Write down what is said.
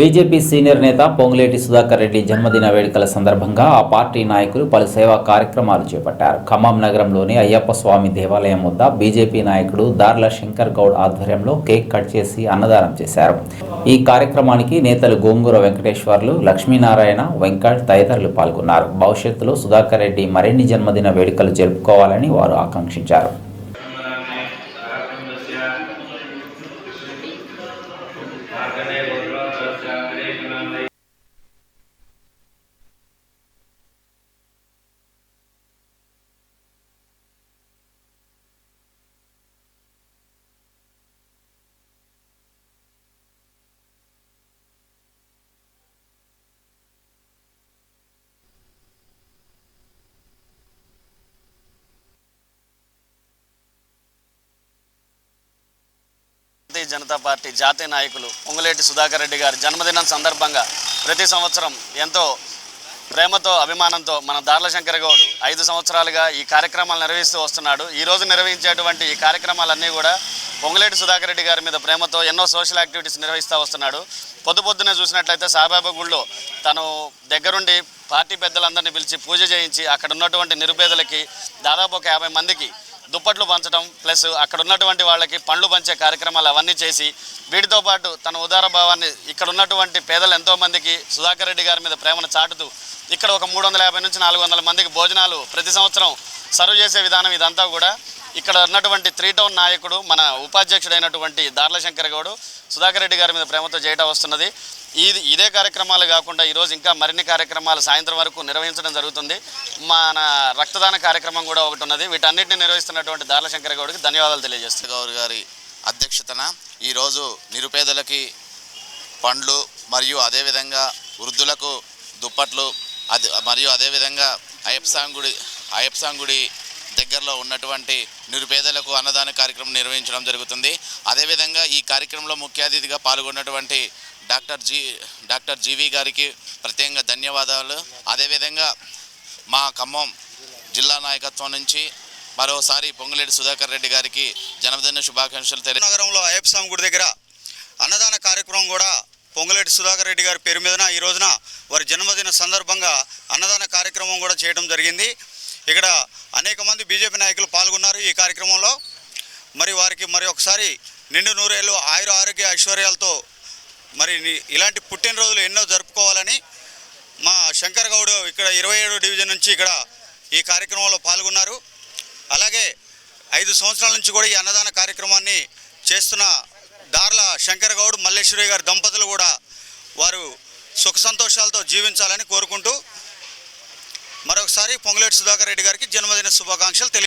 BJP senior నేత పొంగులేటి సుధాకర్ రెడ్డి జన్మదిన వేడుకల సందర్భంగా ఆ పార్టీ నాయకులు పలు సేవా కార్యక్రమాలు చేపట్టారు. ఖమ్మం నగరంలోని అయ్యప్ప స్వామి దేవాలయం వద్ద బీజేపీ నాయకుడు దార్ల శంకర్ గౌడ్ ఆధ్వర్యంలో కేక్ కట్ చేసి అన్నదానం చేశారు. ఈ కార్యక్రమానికి నేతలు గోంగూర వెంకటేశ్వర్లు లక్ష్మీనారాయణ వెంకట్ తదితరులు పాల్గొన్నారు. భవిష్యత్తులో సుధాకర్ రెడ్డి మరిన్ని జన్మదిన వేడుకలు జరుపుకోవాలని వారు ఆకాంక్షించారు. జనతా పార్టీ జాతీయ నాయకులు పొంగులేటి సుధాకర్ రెడ్డి గారి జన్మదినం సందర్భంగా ప్రతి సంవత్సరం ఎంతో ప్రేమతో అభిమానంతో మన దార్ల శంకర గౌడ్ ఐదు సంవత్సరాలుగా ఈ కార్యక్రమాలు నిర్వహిస్తూ వస్తున్నాడు. ఈరోజు నిర్వహించేటువంటి ఈ కార్యక్రమాలన్నీ కూడా పొంగులేటి సుధాకర్ రెడ్డి గారి మీద ప్రేమతో ఎన్నో సోషల్ యాక్టివిటీస్ నిర్వహిస్తూ వస్తున్నాడు. పొద్దు పొద్దునే చూసినట్లయితే సాయిబాబా గుళ్ళో తను దగ్గరుండి పార్టీ పెద్దలందరినీ పిలిచి పూజ చేయించి అక్కడ ఉన్నటువంటి నిరుపేదలకి దాదాపు ఒక యాభై మందికి దుప్పట్లు పంచడం ప్లస్ అక్కడ ఉన్నటువంటి వాళ్ళకి పండ్లు పంచే కార్యక్రమాలు అవన్నీ చేసి వీటితో పాటు తన ఉదార భావాన్ని ఇక్కడ ఉన్నటువంటి పేదలు ఎంతోమందికి సుధాకర్ రెడ్డి గారి మీద ప్రేమను చాటుతూ ఇక్కడ ఒక మూడు వందల యాభై నుంచి నాలుగు వందల మందికి భోజనాలు ప్రతి సంవత్సరం సర్వ్ చేసే విధానం ఇదంతా కూడా ఇక్కడ ఉన్నటువంటి త్రీ టౌన్ నాయకుడు మన ఉపాధ్యక్షుడైనటువంటి దార్ల శంకర్ గౌడు సుధాకర్ రెడ్డి గారి మీద ప్రేమతో చేయటం వస్తున్నది. ఇది ఇదే కార్యక్రమాలు కాకుండా ఈరోజు ఇంకా మరిన్ని కార్యక్రమాలు సాయంత్రం వరకు నిర్వహించడం జరుగుతుంది. మన రక్తదాన కార్యక్రమం కూడా ఒకటి ఉన్నది. వీటన్నిటిని నిర్వహిస్తున్నటువంటి దార్ల శంకర్ గౌడ్కి ధన్యవాదాలు తెలియజేస్తున్నాను. గౌరు గారి అధ్యక్షతన ఈరోజు నిరుపేదలకి పండ్లు మరియు అదేవిధంగా వృద్ధులకు దుప్పట్లు అది మరియు అదేవిధంగా అయ్యప్సాంగ్ గుడి అయ్యప్సాంగ్ గుడి దగ్గరలో ఉన్నటువంటి నిరుపేదలకు అన్నదాన కార్యక్రమం నిర్వహించడం జరుగుతుంది. అదేవిధంగా ఈ కార్యక్రమంలో ముఖ్య అతిథిగా పాల్గొన్నటువంటి డాక్టర్ జీ డాక్టర్ జీవి గారికి ప్రత్యేకంగా ధన్యవాదాలు. అదేవిధంగా మా ఖమ్మం జిల్లా నాయకత్వం నుంచి మరోసారి పొంగులేటి సుధాకర్ రెడ్డి గారికి జన్మదిన శుభాకాంక్షలు తెలియ నగరంలో అయ్యప్ప స్వామి గుడి దగ్గర అన్నదాన కార్యక్రమం కూడా పొంగులేటి సుధాకర్ రెడ్డి గారి పేరు మీదన ఈ రోజున వారి జన్మదిన సందర్భంగా అన్నదాన కార్యక్రమం కూడా చేయడం జరిగింది. ఇక్కడ అనేక మంది బీజేపీ నాయకులు పాల్గొన్నారు ఈ కార్యక్రమంలో. మరి వారికి మరి ఒకసారి నిండు నూరేళ్ళు ఆయుర ఆరోగ్య ఐశ్వర్యాలతో మరి ఇలాంటి పుట్టినరోజులు ఎన్నో జరుపుకోవాలని మా శంకర్ గౌడ్ ఇక్కడ ఇరవై డివిజన్ నుంచి ఇక్కడ ఈ కార్యక్రమంలో పాల్గొన్నారు. అలాగే ఐదు సంవత్సరాల నుంచి కూడా ఈ అన్నదాన కార్యక్రమాన్ని చేస్తున్న దార్ల శంకర్ గౌడ్ మల్లేశ్వరి గారి దంపతులు కూడా వారు సుఖ సంతోషాలతో జీవించాలని కోరుకుంటూ మరొకసారి పొంగులేటి సుధాకర్ రెడ్డి గారికి జన్మదిన శుభాకాంక్షలు తెలియ